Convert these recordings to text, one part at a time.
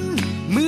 มื่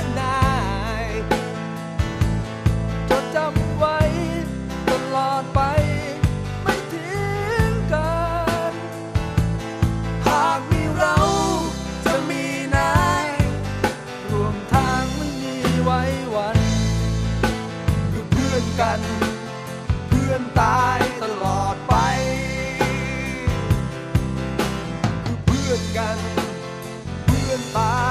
ะ ไว้วันคือเพื่อนกัน เพื่อนตายตลอดไป คือเพื่อนกัน เพื่อนตาย